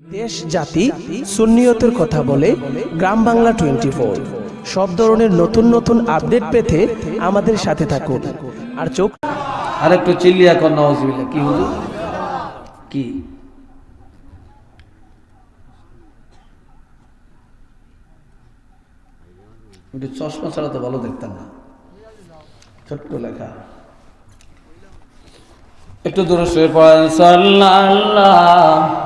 দেশ, জাতি, সুন্নিয়তের কথা বলে গ্রাম বাংলা টোয়েন্টি ফোর সব ধরনের নতুন নতুন আপডেট পেতে আমাদের সাথে থাকুন। আর চোখ আর একটু চিল্লিয়া কর নওয়াজবিল্লা কি হুজুর? কি? একটু চশমা ছাড়া তো ভালো দেখতাম না। ছোট্ট লেখা। একটু দূরে শুয়ে পড়েন, সাল্লাল্লাহ।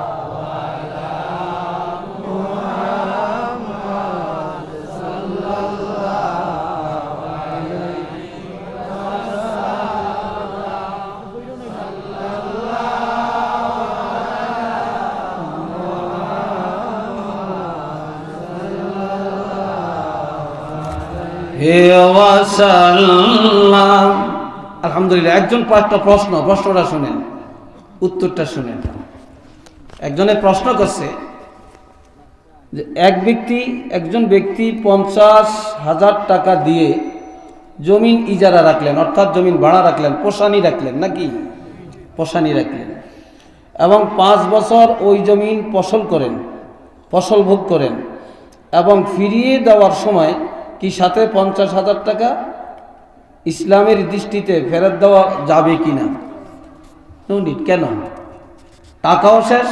আলহামদুলিল্লাহ, একজন একটা প্রশ্ন, প্রশ্নটা শুনেন, উত্তরটা শুনেন। একজনে প্রশ্ন করছে যে এক ব্যক্তি, একজন ব্যক্তি পঞ্চাশ হাজার টাকা দিয়ে জমিন ইজারা রাখলেন, অর্থাৎ জমিন ভাড়া রাখলেন, পোষানি রাখলেন নাকি? পোষানি রাখলেন। এবং পাঁচ বছর ওই জমিন ফসল করেন, ফসল ভোগ করেন, এবং ফিরিয়ে দেওয়ার সময় কি সাথে পঞ্চাশ হাজার টাকা? ইসলামের দৃষ্টিতে ফেরত দেওয়া যাবে কি না কেন? টাকাও শেষ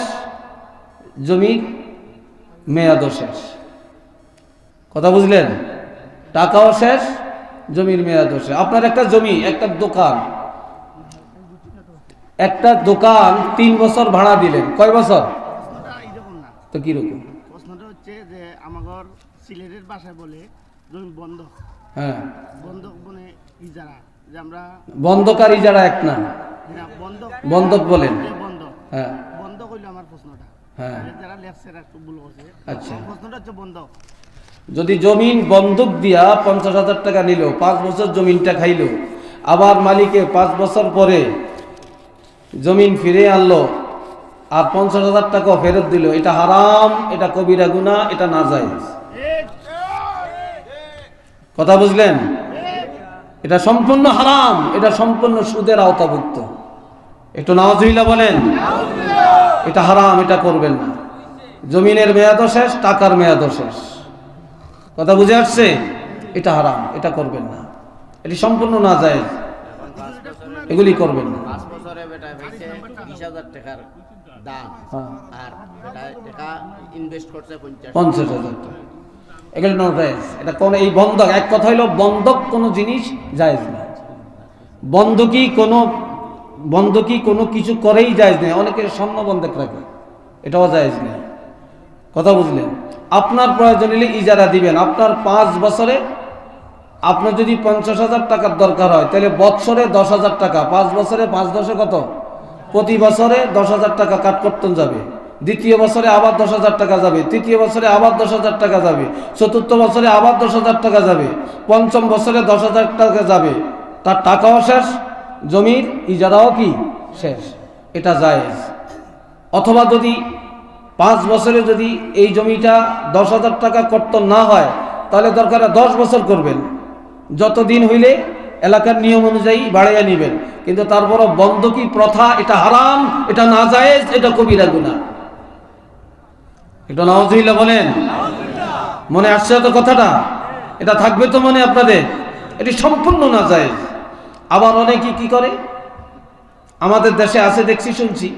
জমির মেয়াদও শেষ। কথা বুঝলেন? টাকাও শেষ জমির মেয়াদও শেষ। আপনার একটা জমি একটা দোকান। একটা দোকান তিন বছর ভাড়া দিলেন। কয় বছর? তো কীরকম? প্রশ্নটা হচ্ছে যে আমাগর সিলেটের ভাষায় বলে জমি বন্ধ। হ্যাঁ। বন্ধক মানে ইজারা যে আমরা বন্ধকারী যারা এক না। বন্ধক। বন্ধক বলেন। বন্ধক। হ্যাঁ। হইল আমার প্রশ্নটা। হ্যাঁ। যে যারা লেখছে একটু ভুল করছে। আচ্ছা। প্রশ্নটা হচ্ছে বন্ধক। যদি জমিন বন্ধক দিয়া পঞ্চাশ হাজার টাকা নিল পাঁচ বছর জমিনটা খাইল আবার মালিকে পাঁচ বছর পরে জমিন ফিরে আনলো আর পঞ্চাশ হাজার টাকা ফেরত দিল এটা হারাম এটা কবিরা গুনা এটা না যায় কথা বুঝলেন? এটা সম্পূর্ণ হারাম এটা সম্পূর্ণ সুদের আওতাভুক্ত। একটু নওয়াজুল্লাহ বলেন। এটা হারাম এটা করবেন না। জমিনের মেয়াদও শেষ টাকার মেয়াদও শেষ। কথা বুঝে আসছে? এটা হারাম এটা করবেন না। এটি সম্পূর্ণ না যায় এগুলি করবেন না। হ্যাঁ, পঞ্চাশ হাজার টাকা। এগুলি নট জায়েজ এটা কোন এই বন্ধক, এক কথা হলো বন্ধক কোনো জিনিস জায়েজ না। বন্ধকি কোনো বন্ধকি কোনো কিছু করেই জায়েজ নেই। অনেকে স্বর্ণ বন্ধক রাখে, এটাও জায়েজ নেই। কথা বুঝলেন? আপনার প্রয়োজন হলে ইজারা দিবেন। আপনার পাঁচ বছরে আপনার যদি পঞ্চাশ হাজার টাকার দরকার হয়, তাহলে বৎসরে দশ হাজার টাকা। পাঁচ বছরে পাঁচ দশে কত? প্রতি বছরে দশ হাজার টাকা কাট করতেন যাবে। দ্বিতীয় বছরে আবার দশ হাজার টাকা যাবে, তৃতীয় বছরে আবার দশ হাজার টাকা যাবে, চতুর্থ বছরে আবার দশ হাজার টাকা যাবে, পঞ্চম বছরে দশ হাজার টাকা যাবে। তার টাকাও শেষ, জমির ইজারাও কি? শেষ। এটা জায়েজ। অথবা যদি পাঁচ বছরে যদি এই জমিটা দশ হাজার টাকা কর্তন না হয়, তাহলে দরকার দশ বছর করবেন। যতদিন হইলে এলাকার নিয়ম অনুযায়ী বাড়াইয়া নেবেন। কিন্তু তারপরও বন্ধকি প্রথা, এটা হারাম, এটা না জায়েজ, এটা কবিরা গুণা এটা নওয়াজুল্লাহ বলেন। মনে আসছে কথাটা? এটা থাকবে তো মনে আপনাদের? এটি সম্পূর্ণ না জায়েজ আবার অনেকে কি করে? আমাদের দেশে আছে, দেখছি, শুনছি।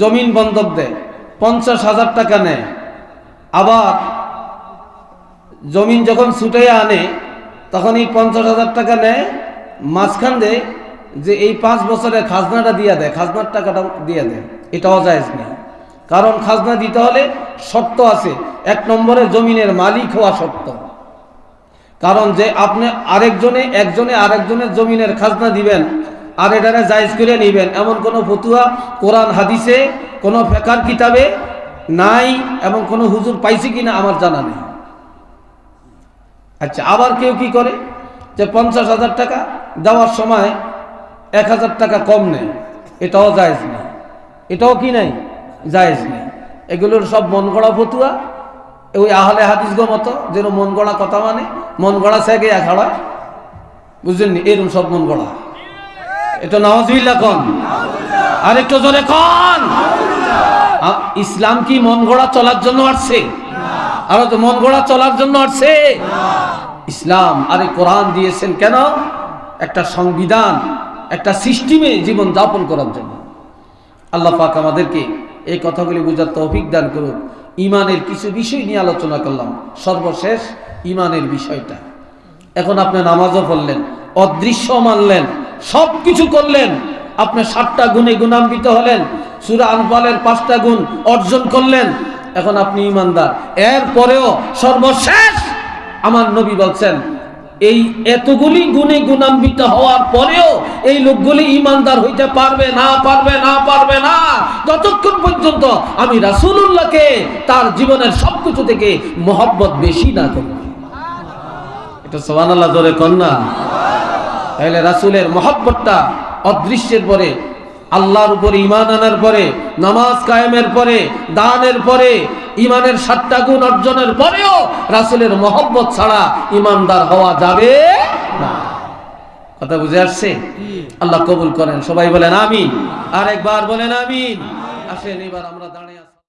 জমিন বন্ধক দেয়, পঞ্চাশ হাজার টাকা নেয়। আবার জমিন যখন ছুটাইয়া আনে তখন এই পঞ্চাশ হাজার টাকা নেয়। মাঝখান দেয় যে এই পাঁচ বছরের খাজনাটা দিয়ে দেয়, খাজনার টাকাটা দিয়ে দেয়। এটাও জায়েজ নেই কারণ খাজনা দিতে হলে শর্ত আছে। এক নম্বরে জমিনের মালিক হওয়া শর্ত। কারণ যে আপনি আরেকজনে, একজনে আরেকজনের জমিনের খাজনা দিবেন আর এটারে জায়েজ করে নিবেন, এমন কোনো ফতুয়া, কোরআন, হাদিসে কোনো ফেকার কিতাবে নাই এবং কোনো হুজুর পাইছে কিনা আমার জানা নেই। আচ্ছা আবার কেউ কি করে? যে পঞ্চাশ হাজার টাকা দেওয়ার সময় এক হাজার টাকা কম নেয়, এটাও জায়েজ নেই। এটাও কি নাই? জায়েজ নেই। এগুলোর সব মন গড়া ফতুয়া। ওই আহলে হাদিস গো মতো, যেন মন গড়া কথা মানে মন গড়া সেগে এক হাড়ায় বুঝলেন নি? এরকম সব মন গড়া। এটা নওয়াজুল্লাহ কন। আরেকটু জোরে কন। ইসলাম কি মন গড়া চলার জন্য আসছে? আরও তো মন গড়া চলার জন্য আসছে? ইসলাম আরে কোরআন দিয়েছেন কেন? একটা সংবিধান, একটা সিস্টেমে জীবন যাপন করার জন্য। আল্লাহ পাক আমাদেরকে এই কথাগুলি বোঝার তৌফিক দান করুক ইমানের কিছু বিষয় নিয়ে আলোচনা করলাম। সর্বশেষ ইমানের বিষয়টা। এখন আপনি নামাজও পড়লেন অদৃশ্য মানলেন সব কিছু করলেন। আপনি সাতটা গুণে গুণান্বিত হলেন, সুরা আনফালের পাঁচটা গুণ অর্জন করলেন। এখন আপনি ইমানদার। এরপরেও সর্বশেষ আমার নবী বলছেন এই এতগুলি গুণে গুণান্বিত হওয়ার পরেও এই লোকগুলি ইমানদার হইতে পারবে না পারবে না পারবে না। যতক্ষণ পর্যন্ত আমি রাসূলুল্লাহকে তার জীবনের সবকিছু থেকে মহব্বত বেশি না করি। এটা সোহান আল্লাহ ধরে কন্যা তাহলে রাসূলের মহব্বতটা অদৃশ্যের পরে আল্লাহর উপরে ইমান আনার পরে নামাজ কায়েমের পরে দানের পরে ইমানের সাতটা গুণ অর্জনের পরেও রাসুলের মহব্বত ছাড়া ইমানদার হওয়া যাবে না। কথা বুঝে আসছে? আল্লাহ কবুল করেন। সবাই বলেন আমিন। আরেকবার বলেন আমিন। আসেন এবার আমরা দাঁড়িয়ে